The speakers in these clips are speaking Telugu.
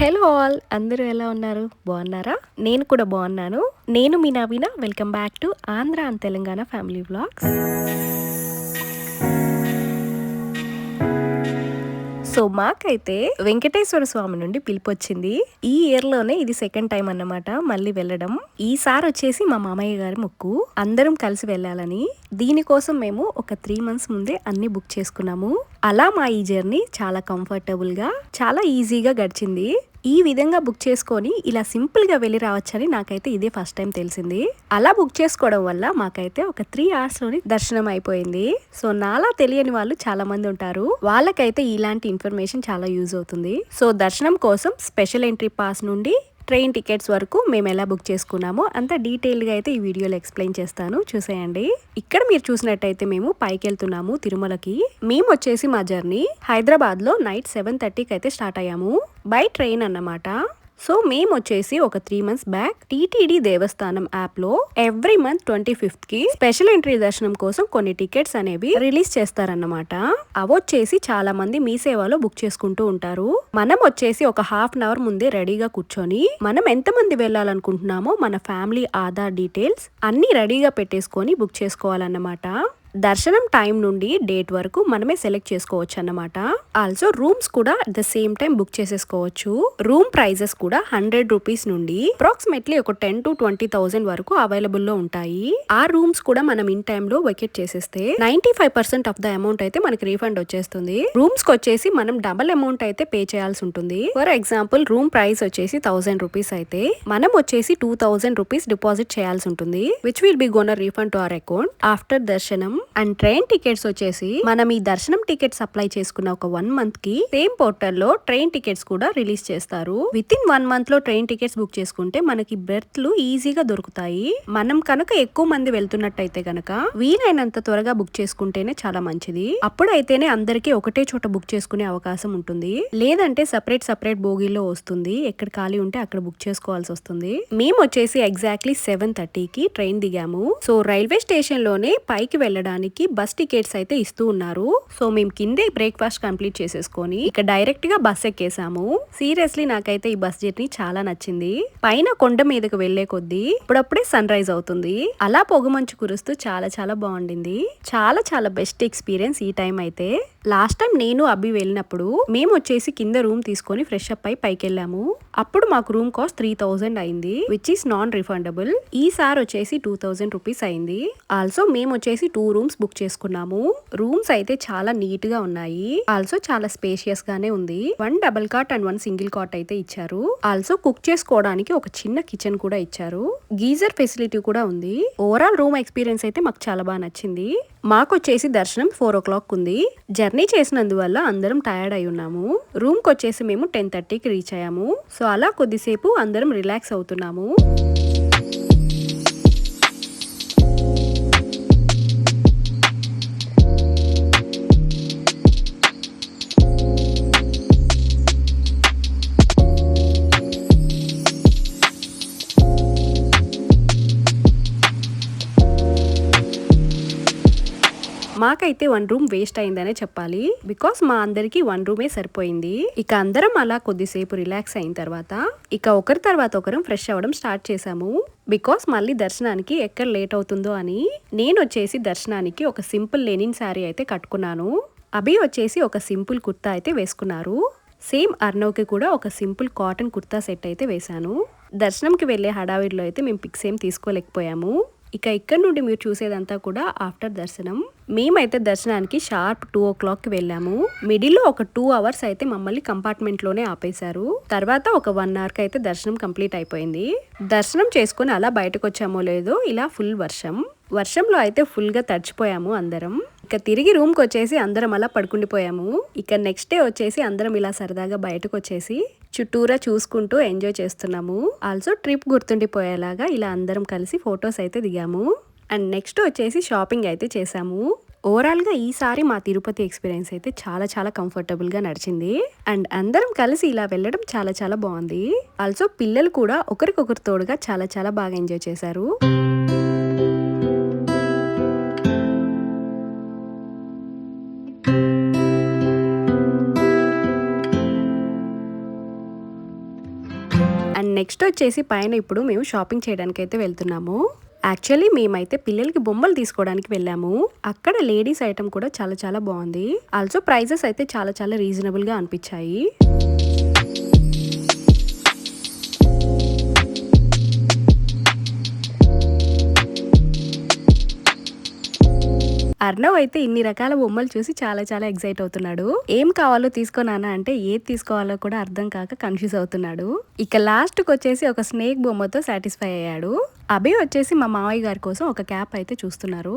హలో ఆల్ అందరూ ఎలా ఉన్నారు? బాగున్నారా? నేను కూడా బాగున్నాను. నేను మీ Naveena. Welcome back to Andhra and Telangana family vlogs. So మాకైతే వెంకటేశ్వర స్వామి నుండి పిలుపు వచ్చింది ఈ ఇయర్లోనే ఇది సెకండ్ టైం అన్నమాట మళ్ళీ వెళ్ళడం. ఈసారి వచ్చేసి మా మామయ్య గారి ముక్కు. అందరం కలిసి వెళ్ళాలని. దీనికోసం మేము ఒక త్రీ మంత్స్ ముందే అన్ని బుక్ చేసుకున్నాము. అలా మా ఈ జర్నీ చాలా కంఫర్టబుల్గా చాలా ఈజీగా గడిచింది. ఈ విధంగా బుక్ చేసుకొని ఇలా సింపుల్గా వెళ్ళి రావచ్చని నాకైతే ఇదే ఫస్ట్ టైం తెలిసింది. అలా బుక్ చేసుకోవడం వల్ల మాకైతే ఒక త్రీ అవర్స్లోని దర్శనం అయిపోయింది. సో నాలా తెలియని వాళ్ళు చాలా మంది ఉంటారు. వాళ్ళకైతే ఇలాంటి ఇన్ఫర్మేషన్ చాలా యూజ్ అవుతుంది. సో దర్శనం కోసం స్పెషల్ ఎంట్రీ పాస్ నుండి ట్రైన్ టికెట్స్ వరకు మేము ఎలా బుక్ చేసుకున్నామో అంత డీటెయిల్గా అయితే ఈ వీడియోలో ఎక్స్ప్లెయిన్ చేస్తాను. చూసేయండి. ఇక్కడ మీరు చూసినట్టయితే మేము పైకి వెళ్తున్నాము తిరుమలకి. మేము వచ్చేసి మా జర్నీ హైదరాబాద్లో నైట్ సెవెన్ థర్టీకి అయితే స్టార్ట్ అయ్యాము. బై ట్రైన్ అన్నమాట. సో మేము వచ్చేసి ఒక త్రీ మంత్స్ బ్యాక్ టీటీడీ దేవస్థానం యాప్లో ఎవ్రీ మంత్ ట్వంటీ ఫిఫ్త్కి స్పెషల్ ఎంట్రీ దర్శనం కోసం కొన్ని టికెట్స్ అనేవి రిలీజ్ చేస్తారన్నమాట. అవొచ్చేసి చాలా మంది మీ సేవలో బుక్ చేసుకుంటూ ఉంటారు. మనం వచ్చేసి ఒక హాఫ్ అన్ అవర్ ముందే రెడీగా కూర్చొని మనం ఎంత మంది వెళ్ళాలనుకుంటున్నామో మన ఫ్యామిలీ ఆధార్ డీటెయిల్స్ అన్ని రెడీగా పెట్టేసుకొని బుక్ చేసుకోవాలన్నమాట. దర్శనం టైం నుండి డేట్ వరకు మనమే సెలెక్ట్ చేసుకోవచ్చు అన్నమాట. ఆల్సో రూమ్స్ కూడా ద సేమ్ టైం బుక్ చేసేసుకోవచ్చు. రూమ్ ప్రైజెస్ కూడా హండ్రెడ్ రూపీస్ నుండి అప్రాక్సిమేట్లీ ఒక టెన్ టు ట్వంటీ థౌసండ్ వరకు అవైలబుల్లో ఉంటాయి. ఆ రూమ్స్ కూడా మనం ఇన్ టైమ్లో వెకెట్ చేసేస్తే ninety five percent of the amount అయితే మనకి రీఫండ్ వచ్చేస్తుంది. రూమ్స్కి వచ్చేసి మనం డబల్ అమౌంట్ అయితే పే చేయాల్సి ఉంటుంది. ఫర్ ఎగ్జాంపుల్ రూమ్ ప్రైస్ వచ్చేసి థౌసండ్ రూపీస్ అయితే మనం వచ్చేసి టూ థౌసండ్ రూపీస్ డిపాజిట్ చేయాల్సి ఉంటుంది which will be gonna refund to our account after దర్శనం. అండ్ ట్రైన్ టికెట్స్ వచ్చేసి మనం ఈ దర్శనం టికెట్స్ అప్లై చేసుకున్న ఒక వన్ మంత్కి సేమ్ పోర్టల్లో ట్రైన్ టికెట్స్ కూడా రిలీజ్ చేస్తారు. విత్ ఇన్ వన్ మంత్లో ట్రైన్ టికెట్స్ బుక్ చేసుకుంటే మనకి బెర్త్లు ఈజీగా దొరుకుతాయి. మనం కనుక ఎక్కువ మంది వెళ్తున్నట్టయితే కనుక వీలైనంత త్వరగా బుక్ చేసుకుంటేనే చాలా మంచిది. అప్పుడైతేనే అందరికీ ఒకటే చోట బుక్ చేసుకునే అవకాశం ఉంటుంది. లేదంటే సపరేట్ సపరేట్ బోగీలో వస్తుంది. ఎక్కడ ఖాళీ ఉంటే అక్కడ బుక్ చేసుకోవాల్సి వస్తుంది. మేము వచ్చేసి ఎగ్జాక్ట్లీ సెవెన్ థర్టీకి ట్రైన్ దిగాము. సో రైల్వే స్టేషన్లోనే పైకి వెళ్ళడానికి బస్ టికెట్స్ అయితే ఇస్తూ ఉన్నారు. సో మేము కిందే బ్రేక్ఫాస్ట్ కంప్లీట్ చేసేసుకొని ఇక డైరెక్ట్గా బస్ ఎక్కేసాము. సీరియస్లీ నాకైతే ఈ బస్ జర్నీ చాలా నచ్చింది. పైన కొండ మీదకు వెళ్ళే కొద్దీ అప్పుడప్పుడే సన్ రైజ్ అవుతుంది. అలా పొగమంచు కురుస్తూ చాలా చాలా బాగుండింది. చాలా చాలా బెస్ట్ ఎక్స్పీరియన్స్ ఈ టైం అయితే. లాస్ట్ టైం నేను అబ్బి వెళ్ళినప్పుడు మేము వచ్చేసి కింద రూమ్ తీసుకొని ఫ్రెష్ అప్ అయి పైకి వెళ్ళాము అప్పుడు మాకు రూమ్ కాస్ట్ త్రీ థౌసండ్ అయింది విచ్ ఈస్ నాన్ రిఫండబుల్ ఈసారి వచ్చేసి టూ థౌజండ్ రూపీస్ అయింది. ఆల్సో మేము వచ్చేసి టూ రూమ్స్ బుక్ చేసుకున్నాము. రూమ్స్ అయితే చాలా నీట్గా ఉన్నాయి. ఆల్సో చాలా స్పేషియస్ గానే ఉంది. One double cot and one single cot అయితే ఇచ్చారు. ఆల్సో కుక్ చేసుకోవడానికి ఒక చిన్న కిచెన్ కూడా ఇచ్చారు. గీజర్ ఫెసిలిటీ కూడా ఉంది. ఓవరాల్ రూమ్ ఎక్స్పీరియన్స్ అయితే మాకు చాలా బాగా నచ్చింది. మాకు వచ్చేసి దర్శనం ఫోర్ ఓ క్లాక్ ఉంది. జర్నీ చేసినందువల్ల అందరం టయర్డ్ అయి ఉన్నాము. రూమ్కి వచ్చేసి మేము టెన్ థర్టీకి రీచ్ అయ్యాము. సో అలా కొద్దిసేపు అందరం రిలాక్స్ అవుతున్నాము. మాకైతే వన్ రూమ్ వేస్ట్ అయిందనే చెప్పాలి. బికాస్ మా అందరికి వన్ రూమే సరిపోయింది. ఇక అందరం అలా కొద్దిసేపు రిలాక్స్ అయిన తర్వాత ఇక ఒకరి తర్వాత ఒకరం ఫ్రెష్ అవ్వడం స్టార్ట్ చేసాము బికాస్ మళ్ళీ దర్శనానికి ఎక్కడ లేట్ అవుతుందో అని నేను వచ్చేసి దర్శనానికి ఒక సింపుల్ లెనిన్ శారీ అయితే కట్టుకున్నాను. అభి వచ్చేసి ఒక సింపుల్ కుర్తా అయితే వేసుకున్నారు. సేమ్ అర్నవ్కి కూడా ఒక సింపుల్ కాటన్ కుర్తా సెట్ అయితే వేశాను. దర్శనంకి వెళ్ళే హడావిడిలో అయితే మేము పిక్స్ ఏం తీసుకోలేకపోయాము. ఇక ఇక్కడ నుండి మీరు చూసేదంతా కూడా ఆఫ్టర్ దర్శనం. మేమైతే దర్శనానికి షార్ప్ టూ ఓ క్లాక్కి వెళ్ళాము. మిడిల్లో ఒక టూ అవర్స్ అయితే మమ్మల్ని కంపార్ట్మెంట్లోనే ఆపేశారు. తర్వాత ఒక వన్ అవర్కి అయితే దర్శనం కంప్లీట్ అయిపోయింది. దర్శనం చేసుకుని అలా బయటకు వచ్చామో లేదో ఇలా ఫుల్ వర్షం. వర్షంలో అయితే ఫుల్గా తడిచిపోయాము అందరం. ఇక తిరిగి రూమ్కి వచ్చేసి అందరం అలా పడుకుండిపోయాము. ఇక నెక్స్ట్ డే వచ్చేసి అందరం ఇలా సరదాగా బయటకు వచ్చేసి చుట్టూరా చూసుకుంటూ ఎంజాయ్ చేస్తున్నాము. ఆల్సో ట్రిప్ గుర్తుండిపోయేలాగా ఇలా అందరం కలిసి ఫొటోస్ అయితే దిగాము. అండ్ నెక్స్ట్ వచ్చేసి షాపింగ్ అయితే చేసాము ఓవరాల్గా ఈసారి మా తిరుపతి ఎక్స్పీరియన్స్ అయితే చాలా చాలా కంఫర్టబుల్గా నడిచింది. అండ్ అందరం కలిసి ఇలా వెళ్ళడం చాలా చాలా బాగుంది. ఆల్సో పిల్లలు కూడా ఒకరికొకరు తోడుగా చాలా చాలా బాగా ఎంజాయ్ చేశారు. నెక్స్ట్ వచ్చేసి పైన ఇప్పుడు మేము షాపింగ్ చేయడానికి అయితే వెళ్తున్నాము. యాక్చువల్లీ మేమైతే పిల్లలకి బొమ్మలు తీసుకోవడానికి వెళ్ళాము. అక్కడ లేడీస్ ఐటమ్ కూడా చాలా చాలా బాగుంది. ఆల్సో ప్రైజెస్ అయితే చాలా చాలా రీజనబుల్గా అనిపించాయి. అర్ణవ్ అయితే ఇన్ని రకాల బొమ్మలు చూసి చాలా చాలా ఎక్సైట్ అవుతున్నాడు. ఏం కావాలో తీసుకోనానా అంటే ఏది తీసుకోవాలో కూడా అర్థం కాక కన్ఫ్యూజ్ అవుతున్నాడు. ఇక లాస్ట్కి వచ్చేసి ఒక స్నేక్ బొమ్మతో సాటిస్ఫై అయ్యాడు. అభి వచ్చేసి మా మావయ్య గారి కోసం ఒక క్యాప్ అయితే చూస్తున్నారు.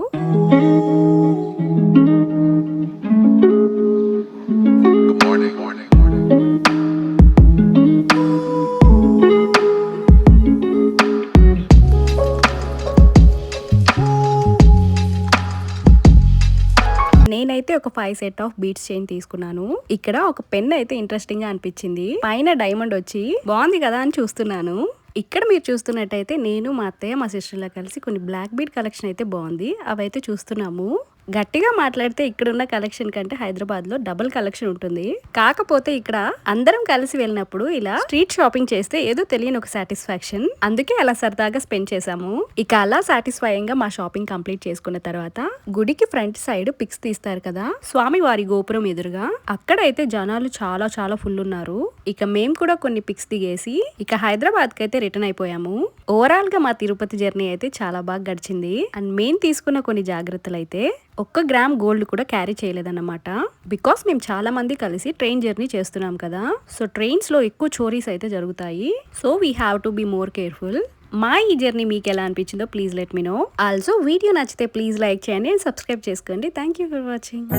ఒక five set of beads chain తీసుకున్నాను. ఇక్కడ ఒక పెన్ అయితే ఇంట్రెస్టింగ్గా అనిపించింది. పైన డైమండ్ వచ్చి బాగుంది కదా అని చూస్తున్నాను. ఇక్కడ మీరు చూస్తున్నట్టయితే నేను మా అత్తయ్య మా సిస్టర్లా కలిసి కొన్ని బ్లాక్ బీట్ కలెక్షన్ అయితే బాగుంది. అవైతే చూస్తున్నాము. గట్టిగా మాట్లాడితే ఇక్కడున్న కలెక్షన్ కంటే హైదరాబాద్లో డబుల్ కలెక్షన్ ఉంటుంది. కాకపోతే ఇక్కడ అందరం కలిసి వెళ్ళినప్పుడు ఇలా స్ట్రీట్ షాపింగ్ చేస్తే ఏదో తెలియని ఒక సాటిస్ఫాక్షన్. అందుకే అలా సరదాగా స్పెండ్ చేసాము ఇక అలా సాటిస్ఫైయింగ్గా మా షాపింగ్ కంప్లీట్ చేసుకున్న తర్వాత గుడికి ఫ్రంట్ సైడ్ పిక్స్ తీస్తారు కదా. స్వామి వారి గోపురం ఎదురుగా అక్కడైతే జనాలు చాలా చాలా ఫుల్ ఉన్నారు ఇక మేము కూడా కొన్ని పిక్స్ దిగేసి ఇక హైదరాబాద్కి అయితే రిటర్న్ అయిపోయాము. ఓవరాల్గా మా తిరుపతి జర్నీ అయితే చాలా బాగా గడిచింది. అండ్ మేము తీసుకున్న కొన్ని జాగ్రత్తలు అయితే ఒక్క గ్రామ్ గోల్డ్ కూడా క్యారీ చేయలేదన్నమాట. బికాస్ మేము చాలా మంది కలిసి ట్రైన్ జర్నీ చేస్తున్నాం కదా. సో ట్రైన్స్లో ఎక్కువ చోరీస్ అయితే జరుగుతాయి. So we have to be more careful మా ఈ జర్నీ మీకు ఎలా అనిపించిందో please let me know also video నచ్చితే ప్లీజ్ లైక్ చేయండి. అండ్ సబ్స్క్రైబ్ చేసుకోండి. Thank you for watching